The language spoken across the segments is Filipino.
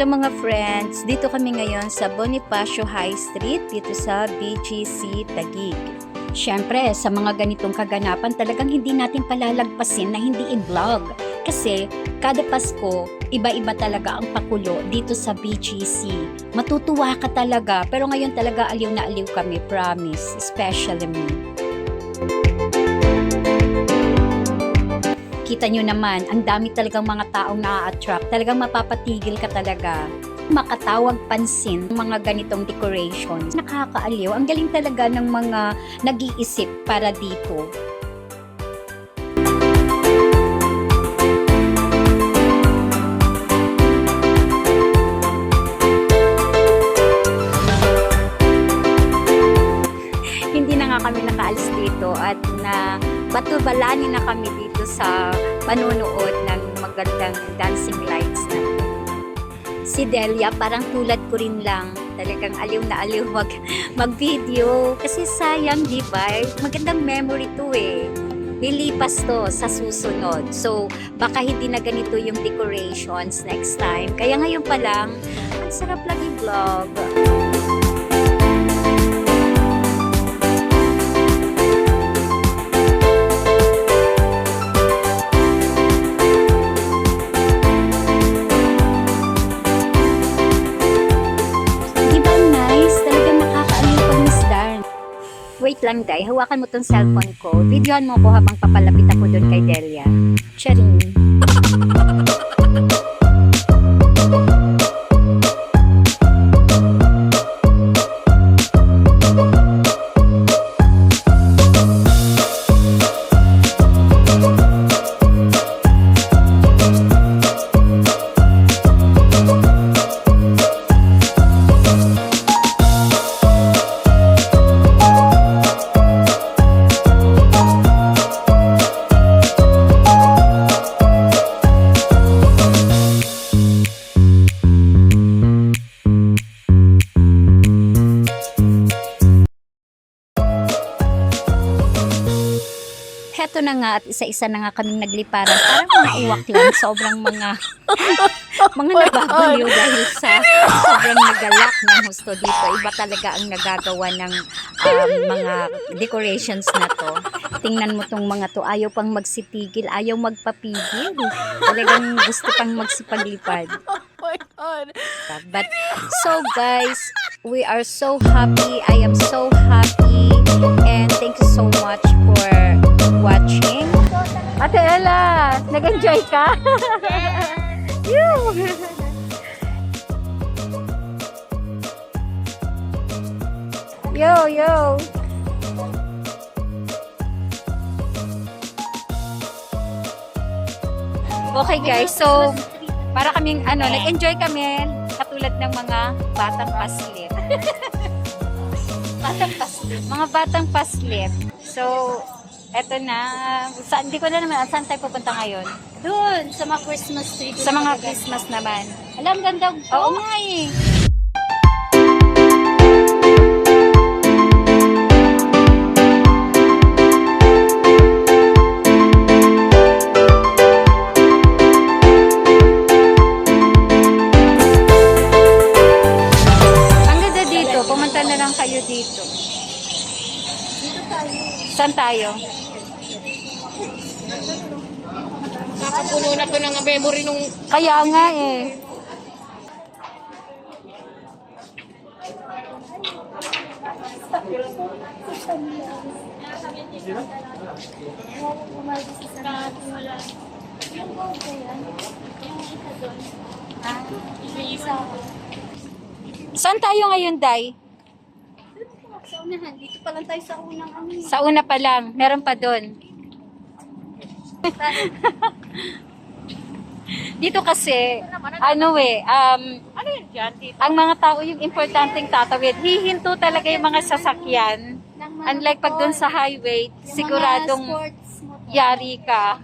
Hello mga friends, dito kami ngayon sa Bonifacio High Street dito sa BGC Taguig. Siyempre, sa mga ganitong kaganapan talagang hindi natin palalagpasin na hindi i-vlog. Kasi kada Pasko, iba-iba talaga ang pakulo dito sa BGC. Matutuwa ka talaga, pero ngayon talaga aliw na aliw kami, promise, especially me. Kita nyo naman, ang dami talagang mga taong na-attract. Talagang mapapatigil ka talaga. Makatawag pansin mga ganitong decorations. Nakakaaliw. Ang galing talaga ng mga nag-iisip para dito. Hindi na nga kami nakaalis dito at na batubalani na kami dito sa panunood ng magandang dancing lights na. Si Delia, parang tulad ko rin lang. Talagang aliw na aliw mag, mag-video. Kasi sayang, di ba? Magandang memory to eh. Lilipas to sa susunod. So, baka hindi na ganito yung decorations next time. Kaya ngayon pa lang, ang sarap lang i-vlog. Wait lang, Day. Hawakan mo tong cellphone ko. Videohan mo ako habang papalapit ako doon kay Delia. Charing. nga at isa-isa na nga kaming nagliparan. Parang mga uwak lang. Sobrang mga mga nababaliw dahil sa sobrang nagalak ng husto dito. Iba talaga ang nagagawa ng um, mga decorations na to. Tingnan mo tong mga to. Ayaw pang magsitigil. Ayaw magpapigil. Talagang gusto pang magsipaglipad. Oh my god. But so guys, we are so happy. I am so happy. And thank you so much for watching. Ate Ella, nag-enjoy ka? You. Yo, yo. Okay guys, so para kaming ano, nag-enjoy kami katulad ng mga batang paslit. batang paslit. Mga batang paslit. So, eto na. Sa, hindi ko na naman, saan tayo pupunta ngayon? Doon, sa mga Christmas tree. Sa mga Christmas naman. Alam, ganda. Oo nga eh. Ang ganda dito, pumunta na lang kayo dito. Saan tayo? Nakapuno na to ng memory nung Kaya nga eh. Yung gold. Saan tayo ngayon, Day? Sa unahan. Dito pa lang tayo sa unang ano. Sa una pa lang, meron pa doon dito kasi, ano eh, um, ano yun dyan dito? Ang mga tao yung importanteng tatawid. Hihinto talaga yung mga sasakyan. Unlike pag doon sa highway, siguradong yari ka.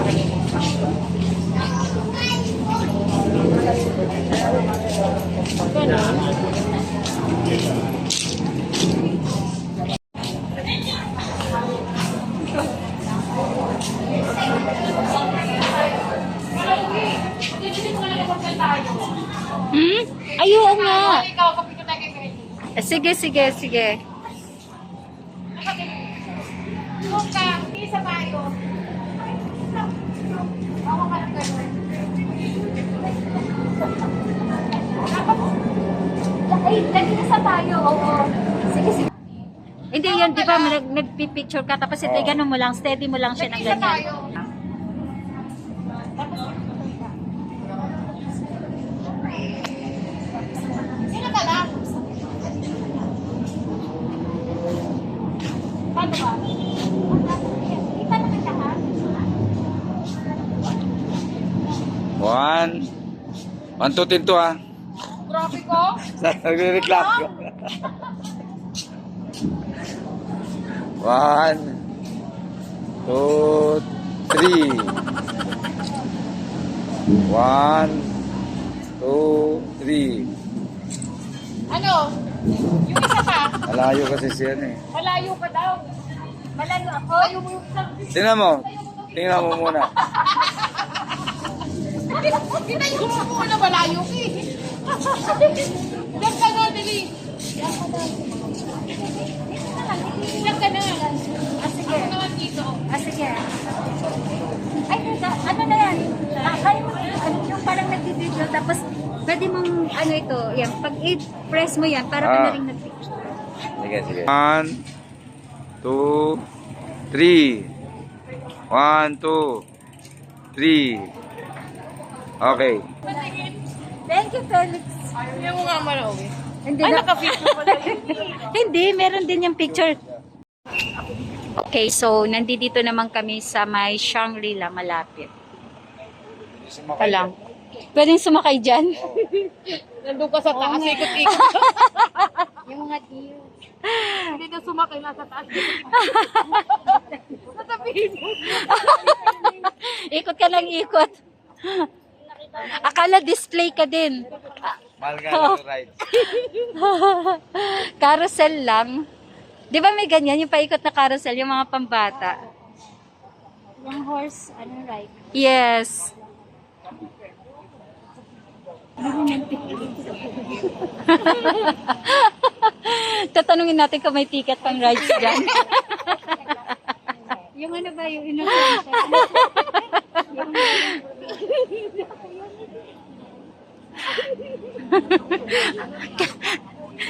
Thank you. Hmm? Ayo nga. Eh, sige, sige, sige. Ay, lagi na sa tayo. Oo. Sige, sige. Hindi yun, di ba, nag, nagpipicture ka, tapos ito, ganun mo lang, steady mo lang siya ng Nag-isa ganyan. tayo. Sino ka lang? Paano ba? Kita naman ka ha? One. One, two, tin to ah. Grabe ko. Nagre-reklamo ka. One. Two, three. One. Two, three. Ano? Yung isa pa, Malayo kasi siya eh. malayo ka daw. Malayo ako. Malayo mo yung isang Tingnan mo. Tingnan mo muna. Tinayo mo muna malayo ka eh. Diyan ka na, dali. Diyan ka na. Ah, sige. Ako naman dito. Ah, sige. Ay, ano na yan? Ah, kaya mo, ano, yung parang nag-video, tapos pwede mong, ano ito, yan, pag i-press mo yan, para ka na rin nag-picture. Sige, sige. One, two, three. One, two, three. Okay. Thank you, Felix. Hindi mo nga malaw eh. Hindi Ay, na, naka-picture pala yun. hindi, meron din yung picture. Okay, so nandito naman kami sa may Shangri-La malapit. Ka lang. Pwedeng sumakay dyan? Nandun ka sa taas, ikot-ikot. yung mga deal. Hindi na sumakay nasa taas. Sasabihin mo. Ikot ka lang ikot. Akala display ka din. Mahal lang ride. carousel lang. Di ba may ganyan, yung paikot na carousel, yung mga pambata? Yung horse, ano, right? Yes. Tatanungin natin kung may ticket pang rides dyan. Yung ano ba, yung innocent.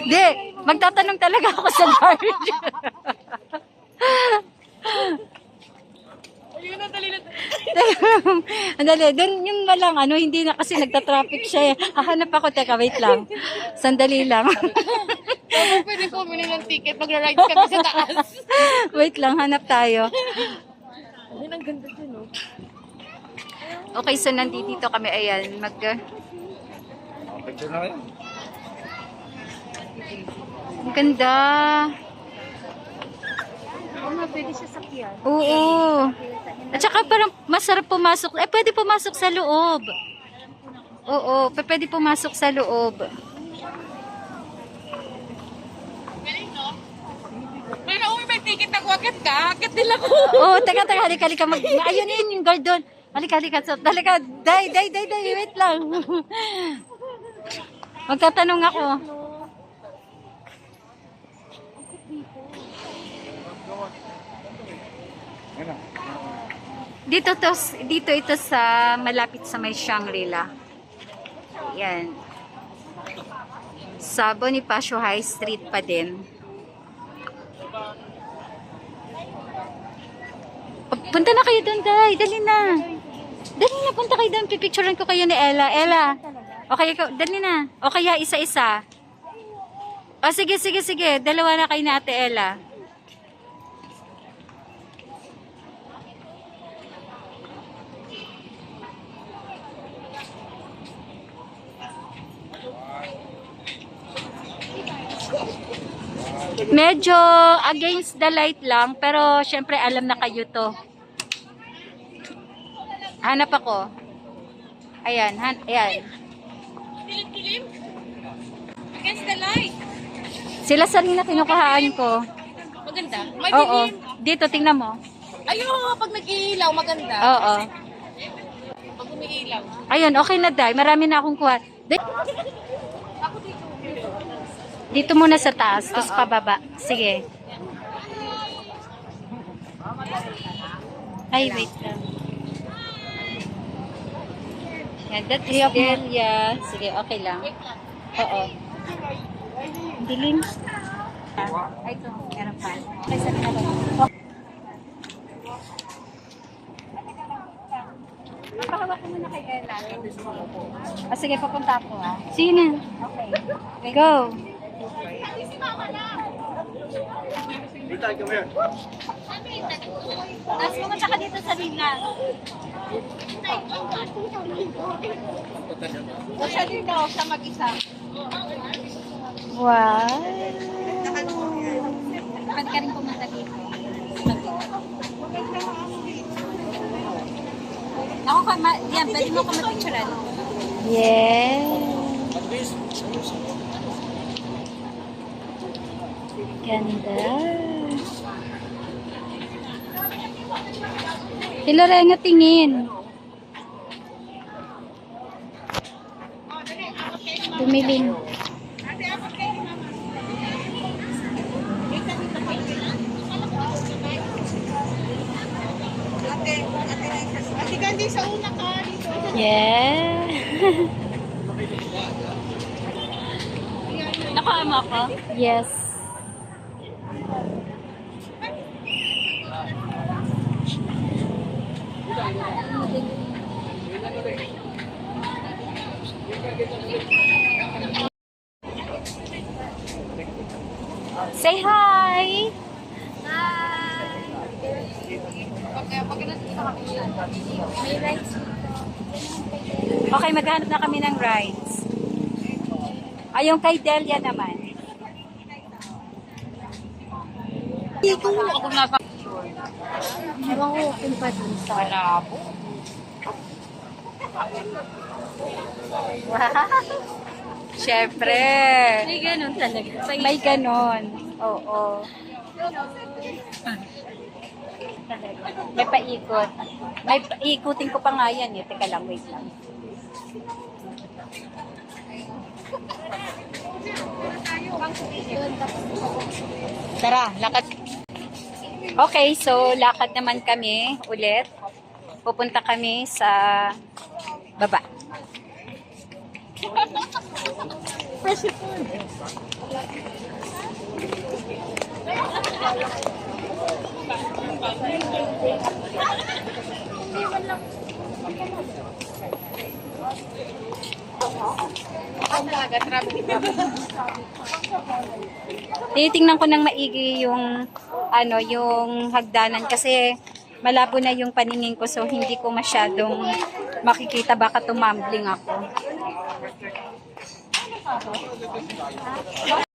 Di, magtatanong talaga ako sa guard. Ayun na, dali na. Andali, dun yung walang ano, hindi na kasi nagta-traffic siya. eh. Hahanap ako, teka, wait lang. Sandali lang. Pwede ko bumili ng ticket, magra-ride kami sa taas. wait lang, hanap tayo. Ayun, ang ganda dun, oh. Okay, so nandito kami, ayan, mag... Oh, Picture na kayo. Ang ganda. Oo nga, pwede siya sakyan. Oo. At saka parang masarap pumasok. Eh, pwede pumasok sa loob. Oo, pwede pumasok sa loob. Pero uwi, may ticket ako. Akit ka. Akit din ako. Oo, teka, teka, halika, halika. Mag, ayun yun, yung guard doon. Halika, halika. So, halika, day, day, day, day, wait lang. Magtatanong ako. Dito to, dito ito sa malapit sa may Shangri-La. Yan. Sa Bonifacio High Street pa din. Punta na kayo doon, Day. Dali na. Dali na, punta kayo doon. Pipicturean ko kayo ni Ella. Ella. Okay, ikaw, dali na. O kaya isa-isa. O sige, sige, sige. Dalawa na kayo ni Ate Ella. Medyo against the light lang, pero syempre alam na kayo to. Hanap ako. Ayan, han ayan. Dilim-dilim. Against the light. Sila sarili na kinukuhaan ko. Maganda. May Oo. dilim. Dito, tingnan mo. Ayun, pag nag-iilaw, maganda. Oo. Pag umiilaw. Ayun, okay na, Day. Marami na akong kuha. Day, Ako dito. Dito muna sa taas, tapos pababa. Sige. Ay, wait lang. Yan, that is Delia. Sige, okay lang. Oo. Dilim. Ay, ito. Meron pa. Okay, sabi na lang. Pakawak ko muna kay Ella. Ah, sige, papunta ako ah. Sige na. Okay. Go. Tapos pumunta ka dito sa Lina. O siya din daw, siya mag-isa. Wow. Pwede ka rin pumunta dito. Ako ka, ma, yan, pwede mo ka mag-picturean. Yes. Ganda. Hilara nga tingin. Tumiling. Yeah. Nakaama ka? yes. Say hi. Okay, maghanap na kami ng rides. Ay, yung kay Delia naman. Dito, ako nasa... Ewan ko kung pa dun sa... Malabo. Wow! Siyempre. May ganun talaga. May ganon. Oo. May paikot. May paikutin ko pa nga yan eh. Teka lang, wait lang. Tara, lakad. Okay, so lakad naman kami ulit. Pupunta kami sa baba. Tinitingnan ko ng maigi yung ano, yung hagdanan kasi malabo na yung paningin ko so hindi ko masyadong makikita baka tumambling ako. 好好。